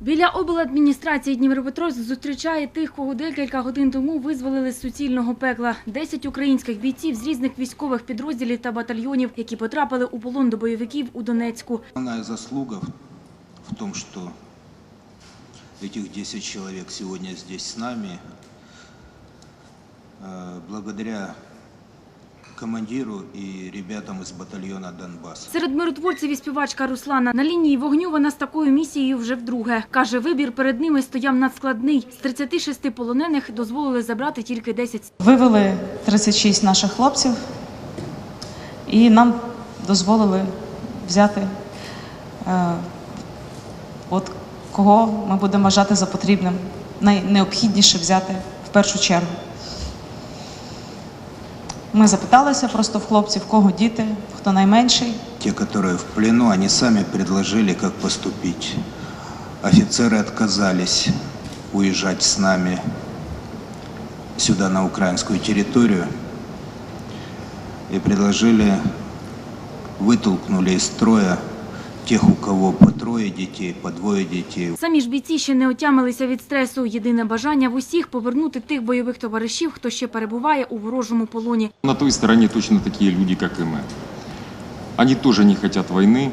Біля обладміністрації Дніпропетровськ зустрічає тих, кого декілька годин тому визволили з суцільного пекла. Десять українських бійців з різних військових підрозділів та батальйонів, які потрапили у полон до бойовиків у Донецьку. Основная заслуга в- в том, что этих 10 человек сегодня здесь с нами, э, благодаря командиру и ребятам из батальона «Донбасс». Серед миротворців і співачка Руслана на лінії вогню вона з такою місією вже вдруге. Каже, вибір перед ними стояв надскладний. З 36 полонених дозволили забрати тільки 10. Вивели 36 наших хлопців і нам дозволили взяти, е, от кого ми будемо вважати за потрібним, найнеобхідніше взяти в першу чергу. Ми запиталися просто в хлопців, в кого діти, хто найменший. Те, которые в плену, они сами предложили, как поступить. Офицеры отказались уезжать с нами сюда, на украинскую территорию, и предложили, вытолкнули из строя тех, у кого по трое детей, по двое детей. Самі ж бійці ще не отямилися від стресу. Єдине бажання в усіх повернути тих бойових товаришів, хто ще перебуває у ворожому полоні. На той стороне точно такие люди, как и мы. Они тоже не хотят войны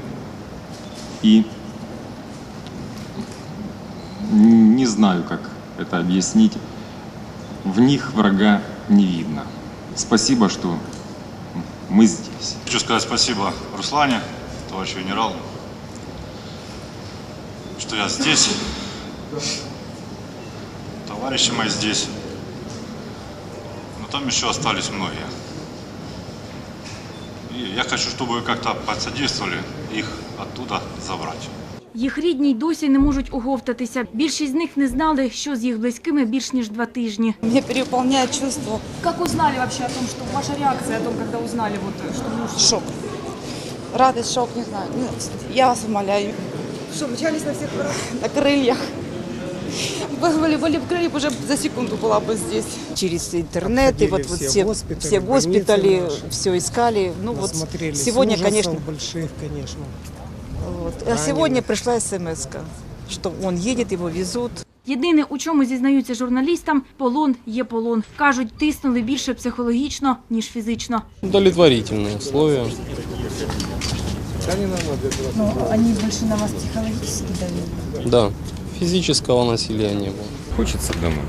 и не знаю, как это объяснить. В них врага не видно. Спасибо, что мы здесь. Хочу сказать спасибо Руслане, товарищу генералу, что я здесь. Товарищи мои здесь. Но там еще остались многие. И я хочу, чтобы вы как-то подсодействовали их оттуда забрать. Їх рідні й досі не можуть оговтатися. Більшість з них не знали, що з їх близькими більш ніж два тижні. Меня переполняет чувство Как узнали вообще о том, что ваша реакция о том, когда узнали, вот, что муж... шок. Радость, шок, не знаю. Ну, Я вас умоляю, Что, мчались на всех парах? на крыльях. Были, были в крыльях, уже за секунду была бы здесь. через интернет, и Обходили вот, вот все все, госпитали, все госпитали, больницы наши. все искали. Ну вот Насмотрелись сегодня, ужасов конечно, больших, конечно. вот. а раненых. сегодня пришла смс что он едет, его везут. Єдине, у чому зізнаються журналістам, полон є полон. Кажуть, тиснули більше психологічно, ніж фізично. Удовлетворительные условия. Ну, они больше на вас психологически давили. Да, физического насилия не было. Хочется домой.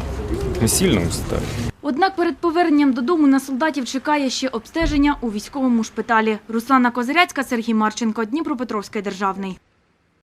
Мы сильно устали. Однак перед поверненням додому на солдатів чекає ще обстеження у військовому шпиталі. Руслана Козиряцька, Сергій Марченко, Дніпропетровський державний.